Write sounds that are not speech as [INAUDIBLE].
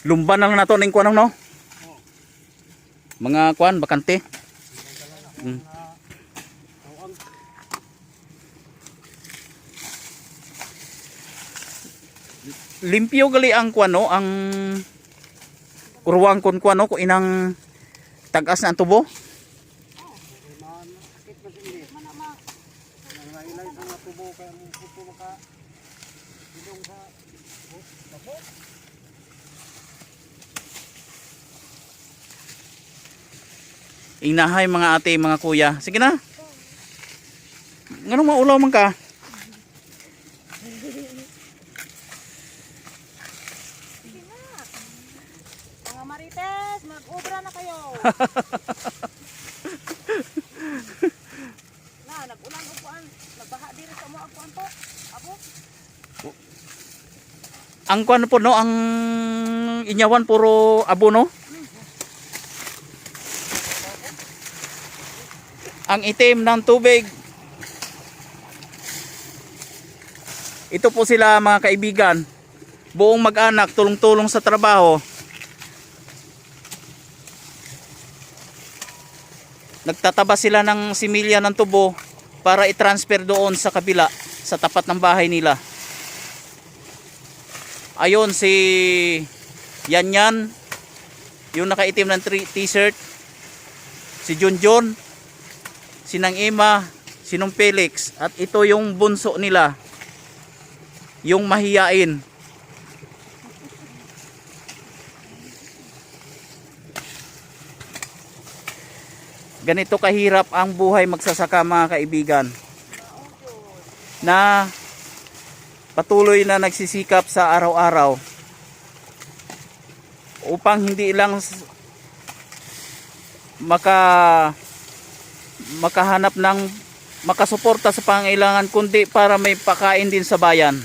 Lumban na lang nato ning kuan no. Mga kuan bakante. Mm. Limpyo gali ang kuan no, ang uruwang kon kuan no, ko inang tagas na ang tubo. Inahay mga ate, mga kuya. Sige na. Ngano maulaw man ka? Mga marites, mag-ubra na kayo. [LAUGHS] na, nag-ulan upuan. Nagbaha diri sa mga upuan po. Abo, Ang kuan po no, ang inyawan puro abono. Ang itim ng tubig. Ito po sila mga kaibigan. Buong mag-anak, tulong-tulong sa trabaho. Nagtataba sila ng similya ng tubo para i-transfer doon sa kabila, sa tapat ng bahay nila. Ayun si Yan Yan, yung nakaitim ng t-shirt, si Junjun, si Nang Ima, si Nung Felix, at ito yung bunso nila, yung mahiyain. Ganito kahirap ang buhay magsasaka mga kaibigan. Na patuloy na nagsisikap sa araw-araw upang hindi lang maka makahanap ng makasuporta sa pangailangan kundi para may pakain din sa bayan.